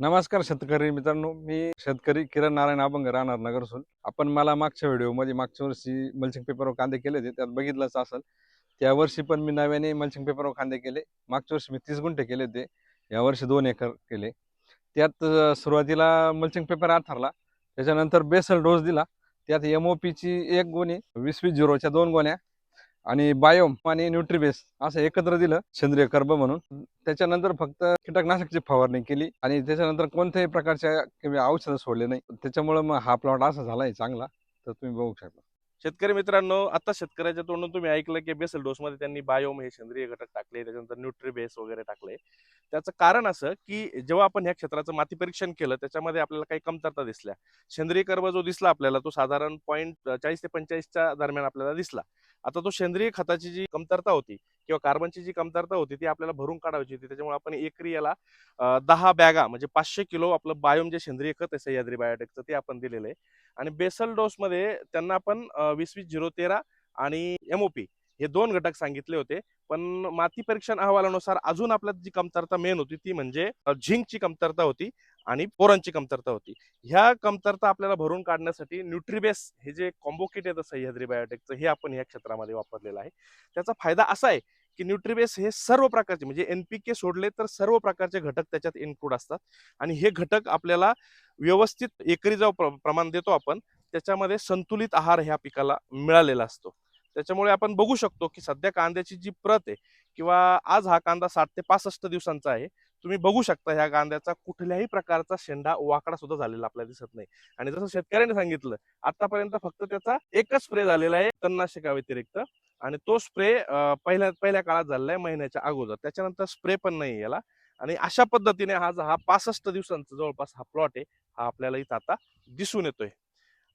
नमस्कार शेतकरी मित्रांनो मी शेतकरी किरण नारायण अभंग राहणार नगरसून. आपण मला मागच्या व्हिडिओमध्ये मागच्या वर्षी मल्चिंग पेपरवर कांदे केले होते त्यात बघितलंच असेल. त्या वर्षी पण मी नव्याने मल्चिंग पेपरवर कांदे केले. मागच्या वर्षी मी तीस गुंठे केले होते या वर्षी दोन एकर केले. त्यात सुरुवातीला मल्चिंग पेपर आथरला त्याच्यानंतर बेसल डोस दिला. त्यात एम ओ पीची एक गोणी वीस वीस झिरोच्या दोन गोण्या आणि बायोम आणि न्यूट्रीबेस असं एकत्र दिलं सेंद्रिय कर्ब म्हणून. त्याच्यानंतर फक्त कीटकनाशकची फवारणी केली आणि त्याच्यानंतर कोणत्याही प्रकारच्या औषध औषधं सोडले नाही. त्याच्यामुळे मग हा प्लॉट असा झालाय चांगला तर तुम्ही बघू शकता. शेतकरी मित्रांनो आता शेतकऱ्याच्या तोंडून तुम्ही ऐकलं की बेसल डोस मध्ये त्यांनी बायोम हे सेंद्रिय घटक टाकले त्याच्यानंतर न्यूट्रीबेस वगैरे टाकले. त्याचं कारण असं की जेव्हा आपण ह्या क्षेत्राचं माती परीक्षण केलं त्याच्यामध्ये आपल्याला काही कमतरता दिसल्या. सेंद्रिय कर्ब जो दिसला आपल्याला तो साधारण पॉईंट चाळीस ते पंचेचाळीसच्या दरम्यान आपल्याला दिसला. आता तो सेंद्रिय खताची जी कमतरता होती किंवा कार्बनची जी कमतरता होती ती आपल्याला भरून काढायची होती. त्याच्यामुळे आपण एकरी याला दहा बॅगा म्हणजे पाचशे किलो आपलं बायोम जे सेंद्रिय खत आहे सह्याद्री बायोटेकचं ते आपण दिलेलं आहे. आणि बेसल डोस मध्ये त्यांना आपण वीस वीस झिरो तेरा आणि एमओपी हे दोन घटक सांगितले होते. पण माती परीक्षण अहवालानुसार अजून आपल्यात जी कमतरता मेन होती ती म्हणजे झिंकची कमतरता होती. आणि पोरांची कमतरता होती. ह्या कमतरता आपल्याला भरून काढण्यासाठी न्यूट्रीबेस हे जे कॉम्बो किट येतं सह्याद्री बायोटेकचं हे आपण या क्षेत्रामध्ये वापरलेलं आहे. त्याचा फायदा असा आहे की न्यूट्रीबेस हे सर्व प्रकारचे म्हणजे एनपीके सोडले तर सर्व प्रकारचे घटक त्याच्यात इन्क्लूड असतात. आणि हे घटक आपल्याला व्यवस्थित एकरी जो प्र- प्रमाण देतो आपण त्याच्यामध्ये संतुलित आहार ह्या पिकाला मिळालेला असतो. त्याच्यामुळे आपण बघू शकतो की सध्या कांद्याची जी प्रत आहे किंवा आज हा कांदा साठ ते पासष्ट दिवसांचा आहे तुम्ही बघू शकता ह्या कांद्याचा कुठल्याही प्रकारचा शेंडा वाकडा सुद्धा झालेला आपल्याला दिसत नाही. आणि जसं शेतकऱ्याने सांगितलं आतापर्यंत फक्त त्याचा एकच स्प्रे झालेला आहे तणनाशका व्यतिरिक्त आणि तो स्प्रे पहिल्या पहिल्या काळात झालेला आहे महिन्याच्या अगोदर. त्याच्यानंतर स्प्रे पण नाही याला. आणि अशा पद्धतीने हा जो हा पासष्ट दिवसांचा जवळपास हा प्लॉट आहे हा आपल्याला इथं आता दिसून येतोय.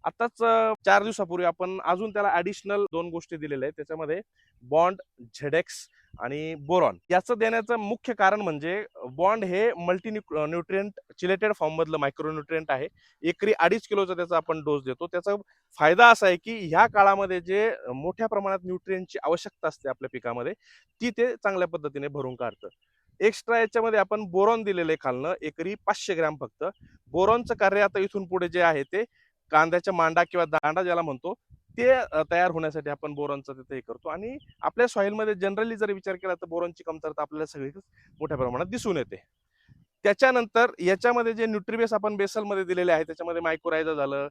आताच चार दिवसापूर्वी आपण अजून त्याला ऍडिशनल दोन गोष्टी दिलेल्या आहेत. त्याच्यामध्ये बॉन्ड झेडेक्स आणि बोरॉन याचं देण्याचं मुख्य कारण म्हणजे बॉन्ड हे मल्टी न्यूट्रिएंट चिलेटेड फॉर्म मधलं आहे. एकरी अडीच किलोचा त्याचा आपण डोस देतो. त्याचा फायदा असा आहे की ह्या काळामध्ये जे मोठ्या प्रमाणात न्यूट्रियंटची आवश्यकता असते आपल्या पिकामध्ये ती ते चांगल्या पद्धतीने भरून काढतं. एक्स्ट्रा याच्यामध्ये आपण बोरॉन दिलेलं आहे खालनं एकरी पाचशे ग्रॅम फक्त. बोरॉनचं कार्य आता इथून पुढे जे आहे ते कांद्याच्या मांडा किंवा दांडा ज्याला म्हणतो ते तयार होण्यासाठी आपण बोरॉनचा तिथे हे करतो. आणि आपल्या सॉइलमध्ये जनरली जर विचार केला तर बोरॉनची कमतरता आपल्याला सगळीकडे मोठ्या प्रमाणात दिसून येते. त्याच्यानंतर याच्यामध्ये जे न्यूट्रीबेस आपण बेसलमध्ये दिलेले आहे त्याच्यामध्ये मायक्रोरायझा झालं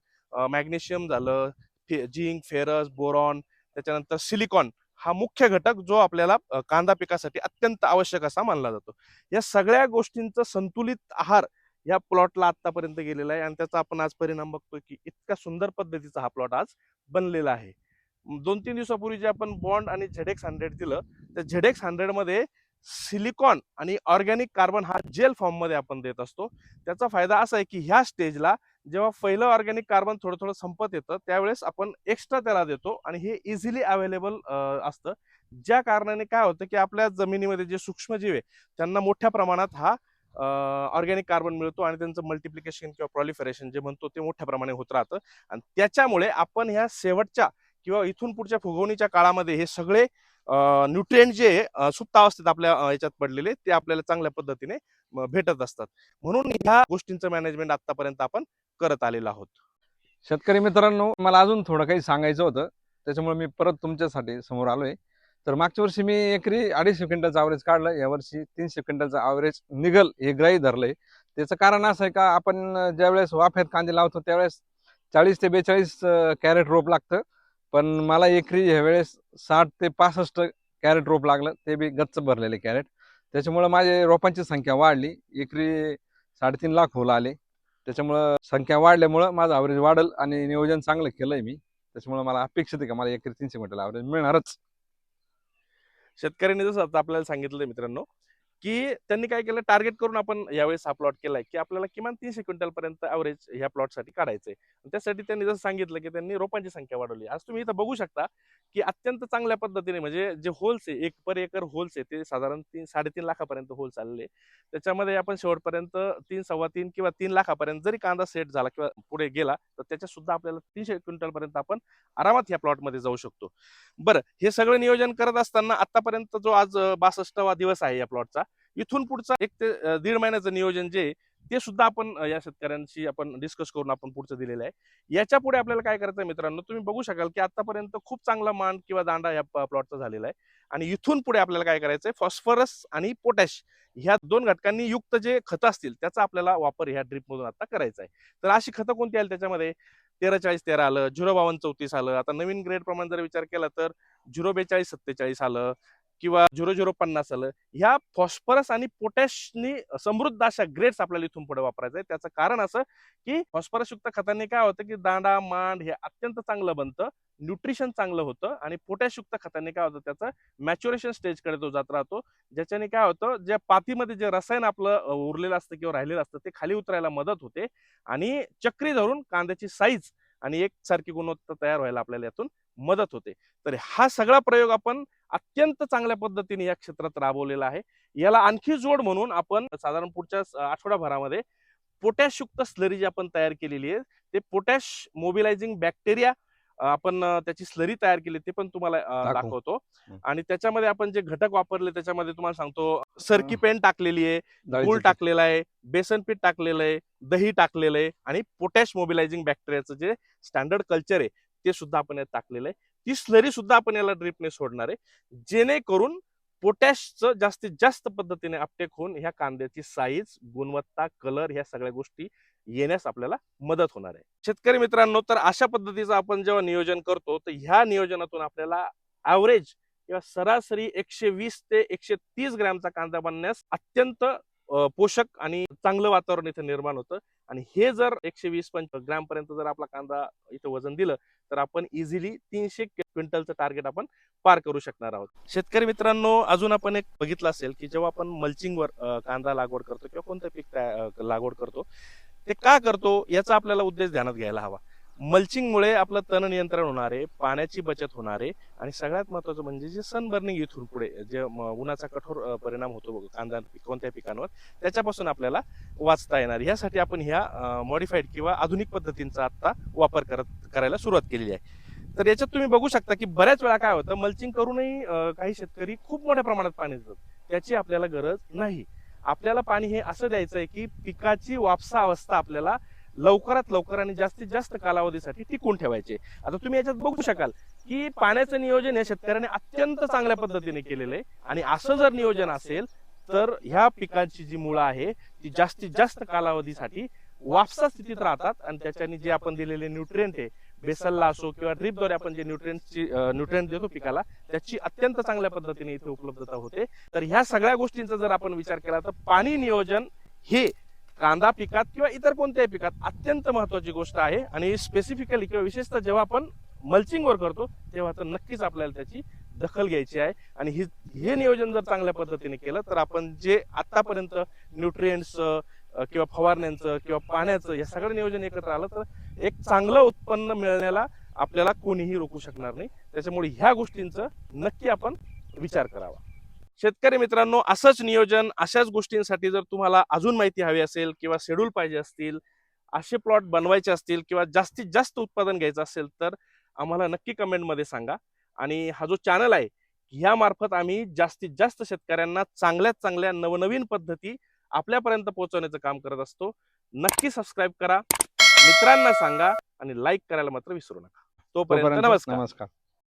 मॅग्नेशियम झालं फे झिंक फेरस बोरॉन त्याच्यानंतर सिलिकॉन हा मुख्य घटक जो आपल्याला कांदा पिकासाठी अत्यंत आवश्यक असा मानला जातो. या सगळ्या गोष्टींचं संतुलित आहार या प्लॉटला आतापर्यंत गेलेला आहे आणि त्याचा आपण आज परिणाम बघतोय की इतका सुंदर पद्धतीचा हा प्लॉट आज बनलेला आहे. दोन तीन दिवसापूर्वी जे आपण बॉन्ड आणि झेडेक्स हंड्रेड दिलं त्या झेडेक्स हंड्रेडमध्ये सिलिकॉन आणि ऑर्गॅनिक कार्बन हा जेल फॉर्ममध्ये आपण देत असतो. त्याचा फायदा असा आहे की ह्या स्टेजला जेव्हा पहिलं ऑर्गॅनिक कार्बन थोडं थोडं संपत येतं त्यावेळेस आपण एक्स्ट्रा त्याला देतो आणि हे इझिली अवेलेबल असतं. ज्या कारणाने काय होतं की आपल्या जमिनीमध्ये जे सूक्ष्मजीव आहे त्यांना मोठ्या प्रमाणात हा ऑर्गॅनिक कार्बन मिळतो आणि त्यांचं मल्टिप्लिकेशन किंवा प्रॉलिफरेशन जे म्हणतो ते मोठ्या प्रमाणे होत राहतं. आणि त्याच्यामुळे आपण ह्या शेवटच्या किंवा इथून पुढच्या फुगवणीच्या काळामध्ये हे सगळे न्यूट्रिएंट जे सुप्तावस्थेत अवस्थेत आपल्या याच्यात पडलेले ते आपल्याला चांगल्या पद्धतीने भेटत असतात. म्हणून ह्या गोष्टींचं मॅनेजमेंट आतापर्यंत आपण करत आलेलो आहोत. शेतकरी मित्रांनो मला अजून थोडं काही सांगायचं होतं. त्याच्यामुळे मी परत तुमच्यासाठी समोर आलोय. तर मागच्या वर्षी मी एकरी अडीचशे क्विंटलचं ॲव्हरेज काढलं. यावर्षी तीनशे क्विंटलचं ॲव्हरेज निघल हे ग्राही धरलंय. त्याचं कारण असं आहे का आपण ज्यावेळेस वाफ्यात कांदे लावतो त्यावेळेस चाळीस ते बेचाळीस कॅरेट रोप लागतं. पण मला एकरी ह्यावेळेस साठ ते पासष्ट कॅरेट रोप लागलं. ते बी गच्च भरलेले कॅरेट. त्याच्यामुळं माझे रोपांची संख्या वाढली. एकरी साडेतीन लाख होल आले त्याच्यामुळं संख्या वाढल्यामुळं माझं ॲव्हरेज वाढल आणि नियोजन चांगलं केलंय मी. त्याच्यामुळं मला अपेक्षित आहे का मला एकरी तीनशे क्विंटल ॲव्हरेज मिळणारच. शेतकऱ्यांनी जसं आता आपल्याला सांगितलं मित्रांनो की त्यांनी काय केलं? टार्गेट करून आपण यावेळेस हा प्लॉट केलाय की आपल्याला किमान तीनशे क्विंटल पर्यंत अवरेज ह्या प्लॉटसाठी काढायचंय. आणि त्यासाठी त्यांनी जसं सांगितलं की त्यांनी रोपांची संख्या वाढवली. आज तुम्ही इथं बघू शकता की अत्यंत चांगल्या पद्धतीने म्हणजे जे होल्स आहे एक पर एकर होल्स आहे ते साधारण तीन साडेतीन लाखापर्यंत होल्स आलेले त्याच्यामध्ये आपण शेवटपर्यंत तीन सव्वा तीन किंवा तीन लाखापर्यंत जरी कांदा सेट झाला किंवा पुढे गेला तर त्याच्या सुद्धा आपल्याला तीनशे क्विंटल पर्यंत आपण आरामात ह्या प्लॉटमध्ये जाऊ शकतो. बरं हे सगळं नियोजन करत असताना आतापर्यंत जो आज बासष्टवा दिवस आहे या प्लॉटचा इथून पुढचा एक ते दीड महिन्याचं नियोजन जे ते सुद्धा आपण या शेतकऱ्यांशी आपण डिस्कस करून आपण पुढचं दिलेलं आहे. याच्यापुढे आपल्याला काय करायचं मित्रांनो तुम्ही बघू शकाल की आतापर्यंत खूप चांगला मान किंवा दांडा या प्लॉटचा झालेला आहे. आणि इथून पुढे आपल्याला काय करायचं आहे फॉस्फरस आणि पोटॅश ह्या दोन घटकांनी युक्त जे खतं असतील त्याचा आपल्याला वापर ह्या ड्रिप मधून आता करायचा आहे. तर अशी खतं कोणती आली त्याच्यामध्ये? तेरा चाळीस तेरा आलं झिरो बावन्न चौतीस आलं. आता नवीन ग्रेड प्रमाणे जर विचार केला तर झिरो बेचाळीस सत्तेचाळीस आलं. किंवा झिरो झिरो पन्नास आलं ह्या फॉस्फरस आणि पोटॅशनी समृद्ध अशा ग्रेड्स आपल्याला इथून पुढे वापरायचं आहे. त्याचं कारण असं की फॉस्फरसयुक्त खताने खतांनी काय होतं की दांडा मांड हे अत्यंत चांगलं बनतं न्यूट्रिशन चांगलं होतं आणि पोटॅशयुक्त खताने खतांनी काय होतं त्याचं मॅच्युरेशन स्टेजकडे तो जात राहतो. ज्याच्याने काय होतं ज्या पातीमध्ये जे रसायन आपलं उरलेलं असतं किंवा राहिलेलं असतं ते खाली उतरायला मदत होते आणि चक्री धरून कांद्याची साईज आणि एकसारखी गुणवत्ता तयार व्हायला आपल्याला यातून मदत होते. तर हा सगळा प्रयोग आपण अत्यंत चांगल्या पद्धतीने या क्षेत्रात राबवलेला आहे. याला आणखी जोड म्हणून आपण साधारण पुढच्या आठवडाभरामध्ये पोटॅशयुक्त स्लरी जी आपण तयार केलेली आहे ते पोटॅश मोबिलायझिंग बॅक्टेरिया आपण त्याची स्लरी तयार केली ते पण तुम्हाला. दाखवतो. आणि त्याच्यामध्ये आपण जे घटक वापरले त्याच्यामध्ये तुम्हाला सांगतो सरकी पेन टाकलेली आहे गूळ. टाकलेला आहे बेसन पीठ टाकलेलं आहे दही टाकलेलं आहे आणि पोटॅश मोबिलायझिंग बॅक्टेरियाचं जे स्टँडर्ड कल्चर आहे ते सुद्धा आपण यात टाकलेलं आहे ती स्लरी सुद्धा आपण याला ड्रिपने सोडणार आहे जेणेकरून पोटॅशचं जास्तीत जास्त पद्धतीने अपटेक होऊन ह्या कांद्याची साईज गुणवत्ता कलर ह्या सगळ्या गोष्टी येण्यास आपल्याला मदत होणार आहे. शेतकरी मित्रांनो तर अशा पद्धतीचं आपण जेव्हा नियोजन करतो तर ह्या नियोजनातून आपल्याला ॲव्हरेज किंवा सरासरी एकशे वीस ते एकशे तीस ग्रॅमचा कांदा बनण्यास अत्यंत पोषक आणि चांगलं वातावरण इथे निर्माण होतं. आणि हे जर एकशे वीस पंच ग्रॅम पर्यंत जर आपला कांदा इथं वजन दिलं तर आपण इझिली तीनशे क्विंटलचं टार्गेट आपण पार करू शकणार आहोत. शेतकरी मित्रांनो अजून आपण एक बघितलं असेल की जेव्हा आपण मल्चिंगवर कांदा लागवड करतो किंवा कोणतं पीक लागवड करतो ते का करतो याचा आपल्याला उद्देश ध्यानात घ्यायला हवा. मल्चिंगमुळे आपलं तण नियंत्रण होणार आहे पाण्याची बचत होणार आहे आणि सगळ्यात महत्वाचं म्हणजे जे सनबर्निंग इथून पुढे जे उन्हाचा कठोर परिणाम होतो कांदा कोणत्या पिकांवर त्याच्यापासून आपल्याला वाचता येणार. यासाठी आपण ह्या मॉडिफाईड किंवा आधुनिक पद्धतींचा आता वापर करत करायला सुरुवात केलेली आहे. तर याच्यात तुम्ही बघू शकता की बऱ्याच वेळा काय होतं मल्चिंग करूनही काही शेतकरी खूप मोठ्या प्रमाणात पाणी देतात. त्याची आपल्याला गरज नाही. आपल्याला पाणी हे असं द्यायचं आहे की पिकाची वापसा अवस्था आपल्याला लवकरात लवकर आणि जास्तीत जास्त कालावधीसाठी टिकून ठेवायचे आता तुम्ही याच्यात बघू शकाल की पाण्याचं नियोजन या शेतकऱ्याने अत्यंत चांगल्या पद्धतीने केलेलं आहे. आणि असं जर नियोजन असेल तर ह्या पिकांची जी मुळं आहे ती जास्तीत जास्त कालावधीसाठी वापसा स्थितीत राहतात. आणि त्याच्याने जे आपण दिलेले न्यूट्रिएंट आहे बेसलला असो किंवा ड्रीपद्वारे आपण जे न्यूट्रिएंटची न्यूट्रिएंट देतो पिकाला त्याची अत्यंत चांगल्या पद्धतीने इथे उपलब्धता होते. तर ह्या सगळ्या गोष्टींचा जर आपण विचार केला तर पाणी नियोजन हे कांदा पिकात किंवा इतर कोणत्याही पिकात अत्यंत महत्वाची गोष्ट आहे. आणि स्पेसिफिकली किंवा विशेषतः जेव्हा आपण मल्चिंगवर करतो तेव्हा तर नक्कीच आपल्याला त्याची दखल घ्यायची आहे. आणि ही हे नियोजन जर चांगल्या पद्धतीने केलं तर आपण जे आतापर्यंत न्यूट्रिएंट्स किंवा फवारण्यांचं किंवा पाण्याचं या सगळं नियोजन एकत्र आलं तर एक चांगलं उत्पन्न मिळण्याला आपल्याला कोणीही रोखू शकणार नाही. त्याच्यामुळे ह्या गोष्टींचं नक्की आपण विचार करावा. शेतकरी मित्रांनो असंच नियोजन अशाच गोष्टींसाठी जर तुम्हाला अजून माहिती हवी असेल किंवा शेड्यूल पाहिजे असतील असे प्लॉट बनवायचे असतील किंवा जास्तीत जास्त उत्पादन घ्यायचं असेल तर आम्हाला नक्की कमेंटमध्ये सांगा. आणि हा जो चॅनल आहे ह्यामार्फत आम्ही जास्तीत जास्त शेतकऱ्यांना चांगल्यात चांगल्या नवनवीन पद्धती आपल्यापर्यंत पोहोचवण्याचं काम करत असतो. नक्की सबस्क्राईब करा. मित्रांना सांगा आणि लाईक करायला मात्र विसरू नका. तोपर्यंत नमस्कार. नमस्कार.